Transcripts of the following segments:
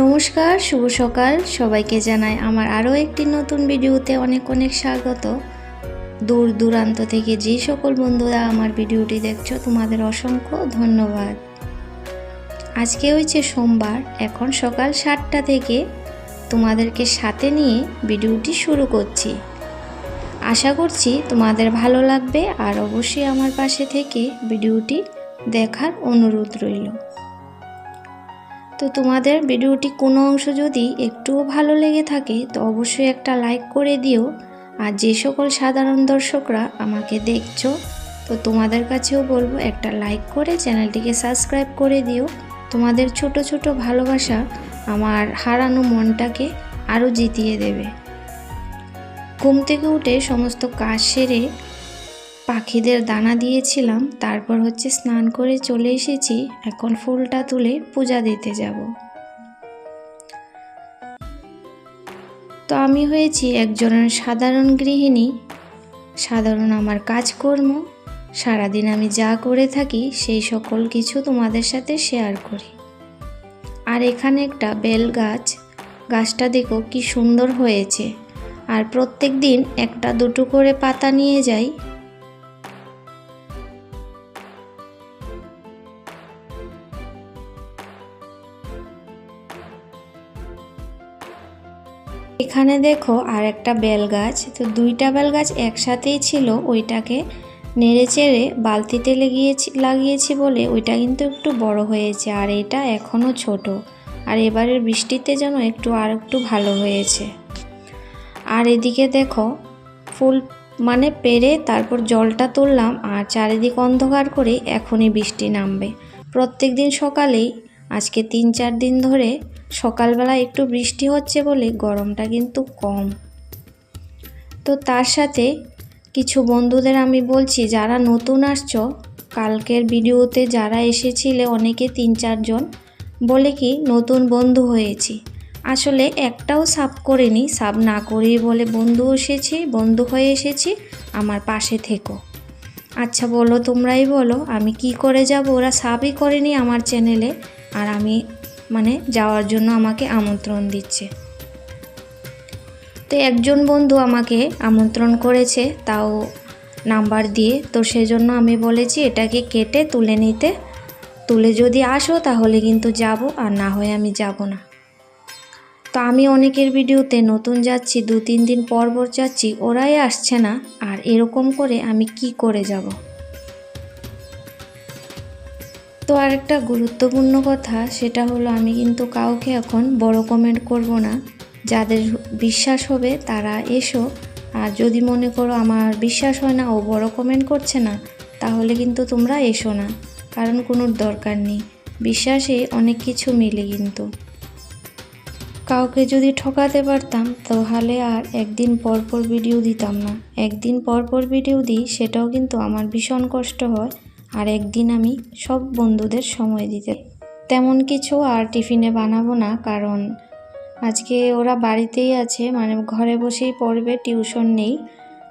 নমস্কার, শুভ সকাল। সবাইকে জানাই আমার আরও একটি নতুন ভিডিওতে অনেক অনেক স্বাগত। দূর দূরান্ত থেকে যে সকল বন্ধুরা আমার ভিডিওটি দেখছ, তোমাদের অসংখ্য ধন্যবাদ। আজকে হয়েছে সোমবার, এখন সকাল সাতটা থেকে তোমাদেরকে সাথে নিয়ে ভিডিওটি শুরু করছি। আশা করছি তোমাদের ভালো লাগবে, আর অবশ্যই আমার পাশে থেকে ভিডিওটি দেখার অনুরোধ রইল। তো তোমাদের ভিডিওটি কোনো অংশ যদি একটুও ভালো লেগে থাকে, তো অবশ্যই একটা লাইক করে দিও। আর যে সকল সাধারণ দর্শকরা আমাকে দেখছ, তো তোমাদের কাছেও বলব একটা লাইক করে চ্যানেলটিকে সাবস্ক্রাইব করে দিও। তোমাদের ছোট ছোট ভালোবাসা আমার হারানো মনটাকে আরও জিতিয়ে দেবে। ঘুম থেকে উঠে সমস্ত কাজ সেরে পাখিদের দানা দিয়েছিলাম, তারপর হচ্ছে স্নান করে চলে এসেছি, এখন ফুলটা তুলে পূজা দিতে যাব। তো আমি হয়েছি একজনের সাধারণ গৃহিণী, সাধারণ আমার কাজকর্ম, সারাদিন আমি যা করে থাকি সেই সকল কিছু তোমাদের সাথে শেয়ার করি। আর এখানে একটা বেল গাছ, গাছটা দেখো কি সুন্দর হয়েছে। আর প্রত্যেক দিন একটা দুটো করে পাতা নিয়ে যাই এখানে দেখো আর একটা বেল গাছ তো দুইটা বেল গাছ একসাথেই ছিল, ওইটাকে নেড়ে চেড়ে বালতিতে লেগিয়েছি, লাগিয়েছি বলে ওইটা কিন্তু একটু বড় হয়েছে আর এটা এখনও ছোট। আর এবারের বৃষ্টিতে যেন একটু আর একটু ভালো হয়েছে। আর এদিকে দেখো ফুল মানে পেরে তারপর জলটা তুললাম আর চারিদিক অন্ধকার করে এখনই বৃষ্টি নামবে। প্রত্যেক দিন সকালেই, আজকে তিন চার দিন ধরে সকালবেলা একটু বৃষ্টি হচ্ছে বলে গরমটা কিন্তু কম। তো তার সাথে কিছু বন্ধুদের আমি বলছি, যারা নতুন আসছো, কালকের ভিডিওতে যারা এসেছিলে অনেকে তিন চারজন, বলে কি নতুন বন্ধু হয়েছি। আসলে একটাও সাব করিনি, সাব না করেই বলে বন্ধু এসেছি, বন্ধু হয়ে এসেছি, আমার পাশে থেকো। আচ্ছা বলো তোমরাই বলো, আমি কি করে যাব? ওরা সাবই করেনি আমার চ্যানেলে, আর আমি মানে যাওয়ার জন্য আমাকে আমন্ত্রণ দিচ্ছে। তো একজন বন্ধু আমাকে আমন্ত্রণ করেছে, তাও নাম্বার দিয়ে। তো সেজন্য আমি বলেছি, এটাকে কেটে তুলে নিতে। তুলে যদি আসো, তাহলে কিন্তু যাব, আর না হয় আমি যাব না। তো আমি অনেকের ভিডিওতে নতুন যাচ্ছি দু তিন দিন পর পর যাচ্ছি, ওরাই আসছে না, আর এরকম করে আমি কি করে যাব? আরেকটা গুরুত্বপূর্ণ কথা, সেটা হলো আমি কিন্তু কাউকে এখন বড় কমেন্ট করব না। যাদের বিশ্বাস হবে তারা এসো। আর যদি মনে করো আমার বিশ্বাস হয় না, ও বড় কমেন্ট করছে না, তাহলে কিন্তু তোমরা এসো না, কারণ কোনো দরকার নেই। বিশ্বাসে অনেক কিছু মিলে কিন্তু। কাউকে যদি ঠকাতে পারতাম, তাহলে আর একদিন পর পর ভিডিও দিতাম না। একদিন পর পর ভিডিও দিই, সেটাও কিন্তু আমার ভীষণ কষ্ট হয়। আর একদিন আমি সব বন্ধুদের সময় দিতে। তেমন কিছু আর টিফিনে বানাবো না, কারণ আজকে ওরা বাড়িতেই আছে মানে ঘরে বসেই পড়বে, টিউশন নেই,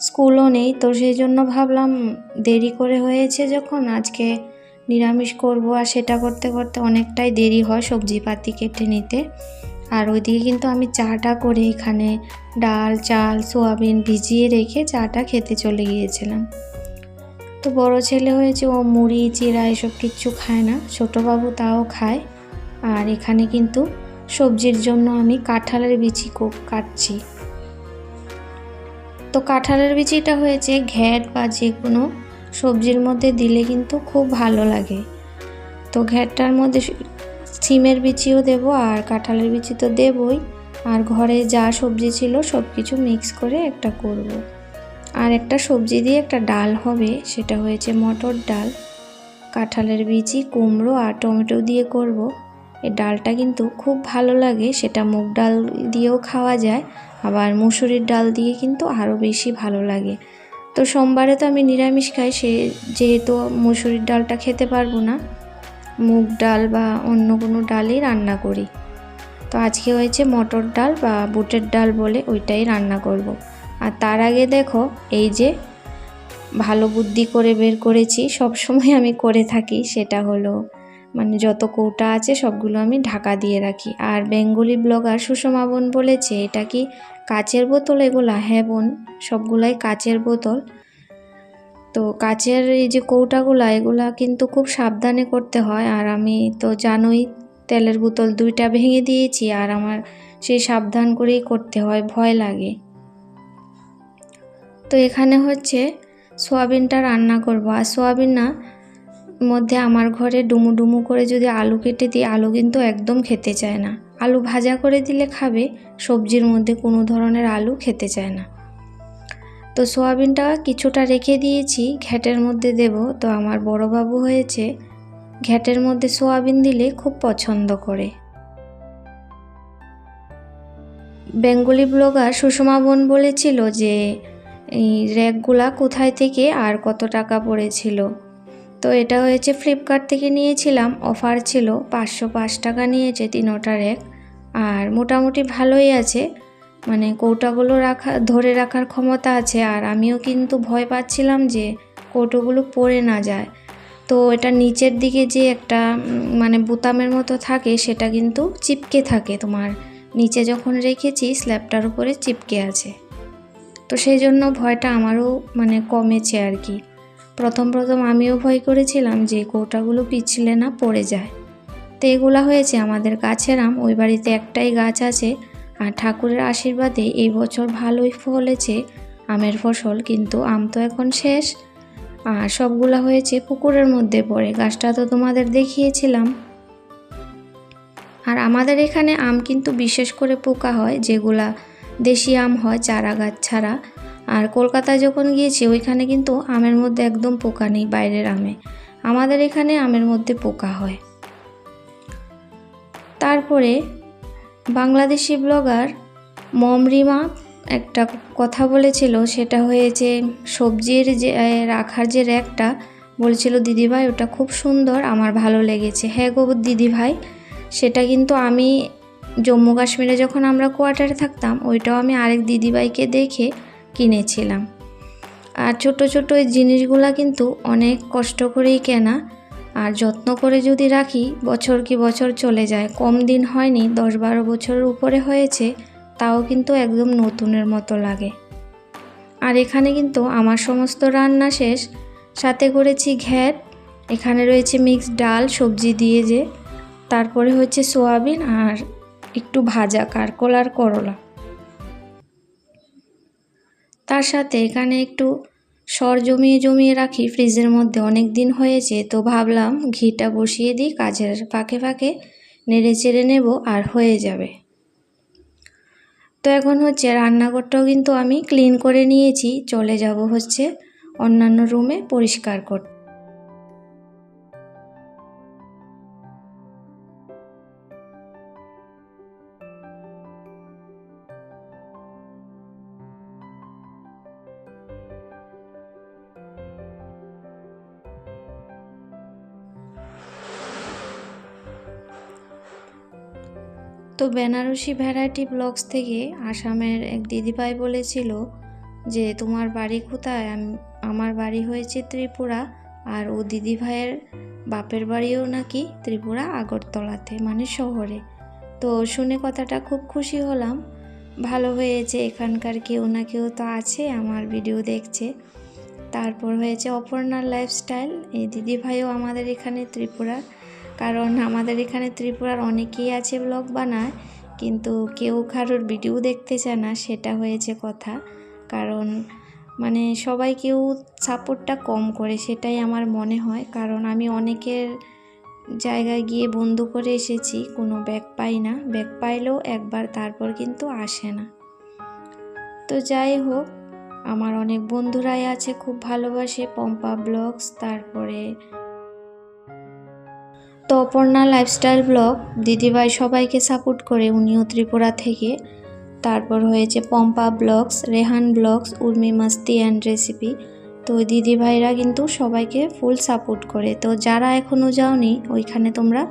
স্কুলও নেই। তো সেই জন্য ভাবলাম দেরি করে হয়েছে যখন, আজকে নিরামিষ করব, আর সেটা করতে করতে অনেকটাই দেরি হয় সবজিপাতি কেটে নিতে। আর ওইদিকে কিন্তু আমি চাটা করে এখানে ডাল, চাল, সোয়াবিন ভিজিয়ে রেখে চাটা খেতে চলে গিয়েছিলাম। তো বড় ছেলে হয়েছে, ও মুড়ি চিরা এসব কিচ্ছু খায় না। ছোটো বাবু তাও খায়। আর এখানে কিন্তু সবজির জন্য আমি কাঁঠালের বিচি কাটছি। তো কাঁঠালের বিচিটা হয়েছে ঘ্যাট বা যে কোনো সবজির মধ্যে দিলে কিন্তু খুব ভালো লাগে। তো ঘ্যাটটার মধ্যে সিমের বিচিও দেব আর কাঁঠালের বিচি তো দেবই। আর ঘরে যা সবজি ছিল সব কিছু মিক্স করে একটা করব। আর একটা সবজি দিয়ে একটা ডাল হবে, সেটা হয়েছে মটর ডাল কাঁঠালের বিচি, কুমড়ো আর টমেটো দিয়ে করব। এই ডালটা কিন্তু খুব ভালো লাগে, সেটা মুগ ডাল দিয়েও খাওয়া যায়, আবার মুসুরির ডাল দিয়ে কিন্তু আরও বেশি ভালো লাগে তো সোমবারে তো আমি নিরামিষ খাই, সে যেহেতু মুসুরির ডালটা খেতে পারব না, মুগ ডাল বা অন্য কোনো ডালই রান্না করি তো আজকে হয়েছে মটর ডাল বা বুটের ডাল বলে ওইটাই রান্না করব। আর তার আগে দেখো, এই যে ভালো বুদ্ধি করে বের করেছি, সব সময় আমি করে থাকি, সেটা হলো মানে যত কৌটা আছে সবগুলো আমি ঢাকা দিয়ে রাখি। আর বেঙ্গলি ব্লগার সুষমা বোন বলেছে, এটা কি কাচের বোতল? এগুলা হ্যাঁ বোন, সবগুলাই কাচের বোতল। তো কাচের এই যে কৌটাগুলা, এগুলা কিন্তু খুব সাবধানে করতে হয়। আর আমি তো জানোই, তেলের বোতল দুইটা ভেঙে দিয়েছি, আর আমার সেই সাবধান করেই করতে হয়, ভয় লাগে। তো এখানে হচ্ছে সোয়াবিনটা রান্না করব। আর সোয়াবিন না, মধ্যে আমার ঘরে ডুমু ডুমু করে যদি আলু কেটে দিই, আলু কিন্তু একদম খেতে চায় না। আলু ভাজা করে দিলে খাবে, সবজির মধ্যে কোনো ধরনের আলু খেতে চায় না। তো সোয়াবিনটা কিছুটা রেখে দিয়েছি, ঘ্যাটের মধ্যে দেব। তো আমার বড় বাবু হয়েছে, ঘ্যাটের মধ্যে সোয়াবিন দিলে খুব পছন্দ করে। বেঙ্গলি ব্লগার সুষমা বোন বলেছিল যে এই র্যাকগুলা কোথায় থেকে আর কত টাকা পড়েছিল? তো এটা হয়েছে ফ্লিপকার্ট থেকে নিয়েছিলাম, অফার ছিল, পাঁচশো পাঁচ টাকা নিয়েছে তিনোটা র্যাক, আর মোটামুটি ভালোই আছে। মানে কৌটাগুলো রাখা, ধরে রাখার ক্ষমতা আছে, আর আমিও কিন্তু ভয় পাচ্ছিলাম যে কৌটোগুলো পড়ে না যায়। তো এটা নিচের দিকে যে একটা মানে বোতামের মতো থাকে, সেটা কিন্তু চিপকে থাকে তোমার। নিচে যখন রেখেছি, স্ল্যাবটার উপরে চিপকে আছে। তো সেই জন্য ভয়টা আমারও মানে কমেছে আর কি। প্রথম প্রথম আমিও ভয় করেছিলাম যে কৌটাগুলো পিছলে না পড়ে যায়। তো এগুলা হয়েছে আমাদের গাছের আম, ওই বাড়িতে একটাই গাছ আছে আর ঠাকুরের আশীর্বাদে এই বছর ভালোই ফলেছে আমের ফসল, কিন্তু আম তো এখন শেষ। আর সবগুলা হয়েছে পুকুরের মধ্যে পড়ে, গাছটা তো তোমাদের দেখিয়েছিলাম। আর আমাদের এখানে আম কিন্তু বিশেষ করে পোকা হয়, যেগুলা দেশি আম হয়, চারা গাছ ছাড়া। আর কলকাতায় যখন গিয়েছি, ওইখানে কিন্তু আমের মধ্যে একদম পোকা নেই, বাইরের আমে। আমাদের এখানে আমের মধ্যে পোকা হয়। তারপরে বাংলাদেশি ব্লগার মমরিমা একটা কথা বলেছিল, সেটা হয়েছে, সবজির যে রাখার যে র্যাকটা, বলছিল দিদিভাই ওটা খুব সুন্দর, আমার ভালো লেগেছে। হ্যাঁ গো দিদিভাই সেটা কিন্তু আমি জম্মু কাশ্মীরে যখন আমরা কোয়ার্টারে থাকতাম, ওইটাও আমি আরেক দিদিভাইকে দেখে কিনেছিলাম। আর ছোট ছোট এই জিনিসগুলা কিন্তু অনেক কষ্ট করেই কেনা। আর যত্ন করে যদি রাখি, বছর কি বছর চলে যায়। কম দিন হয়নি, দশ বারো বছরের উপরে হয়েছে, তাও কিন্তু একদম নতুনের মতো লাগে। আর এখানে কিন্তু আমার সমস্ত রান্না শেষ। সাথে করেছি ঘ্যাট, এখানে রয়েছে মিক্সড ডাল, সবজি দিয়ে যে, তারপরে হচ্ছে সোয়াবিন আর একটু ভাজা কারকল আর করলা। তার সাথে এখানে একটু সর জমিয়ে জমিয়ে রাখি, ফ্রিজের মধ্যে অনেক দিন হয়েছে, তো ভাবলাম ঘিটা বসিয়ে দিই, কাজের ফাঁকে ফাঁকে নেড়ে চেড়ে নেব আর হয়ে যাবে। তো এখন হচ্ছে রান্নাঘরটাও কিন্তু আমি ক্লিন করে নিয়েছি, চলে যাব হচ্ছে অন্যান্য রুমে পরিষ্কার করতে। তো বেনারসি ভ্যারাইটি ব্লগস থেকে আসামের এক দিদিভাই বলেছিল যে, তোমার বাড়ি কোথায়? আমার বাড়ি হয়েছে ত্রিপুরা আর ও দিদিভাইয়ের বাপের বাড়িও নাকি ত্রিপুরা আগরতলাতে মানে শহরে। তো শুনে কথাটা খুব খুশি হলাম। ভালো হয়েছে, এখানকার কেউ না কেউ তো আছে, আমার ভিডিও দেখছে। তারপর হয়েছে অপর্ণার লাইফস্টাইল এই দিদিভাইও আমাদের এখানে ত্রিপুরার কারণ আমাদের এখানে ত্রিপুরার অনেকেই আছে ব্লগ বানায়, কিন্তু কেউ কারোর ভিডিও দেখতে চায় না, সেটা হয়েছে কথা। কারণ মানে সবাই কেউ সাপোর্টটা কম করে, সেটাই আমার মনে হয়। কারণ আমি অনেকের জায়গায় গিয়ে বন্ধু করে এসেছি, কোনো ব্যাগ পাই না। ব্যাগ পাইলেও একবার, তারপর কিন্তু আসে না। তো যাই হোক, আমার অনেক বন্ধুরাই আছে, খুব ভালোবাসে পম্পা ব্লগস, তারপরে তো অপর্ণা লাইফস্টাইল ব্লগ, দিদিভাই সবাইকে সাপোর্ট করে উনিও ত্রিপুরা থেকে। তারপর হয়েছে Pampa blogs, Rehan blogs, Urmi Masti and recipe তো দিদিভাইরা কিন্তু সবাইকে ফুল সাপোর্ট করে। তো যারা এখনও যাওনি, ওইখানে তোমরা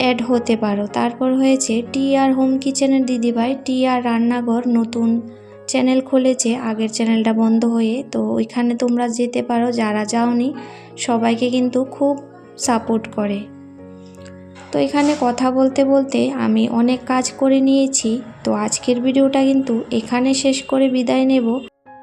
অ্যাড হতে পারো। তারপর হয়েছে টি আর হোম কিচেনের দিদিভাই টি আর রান্নাঘর নতুন চ্যানেল খুলেছে, আগের চ্যানেলটা বন্ধ হয়ে। তো ওইখানে তোমরা যেতে পারো, যারা যাওনি, সবাইকে কিন্তু খুব সাপোর্ট করে। তো এখানে কথা বলতে বলতে আমি অনেক কাজ করে নিয়েছি। তো আজকের ভিডিওটা কিন্তু এখানে শেষ করে বিদায় নেব।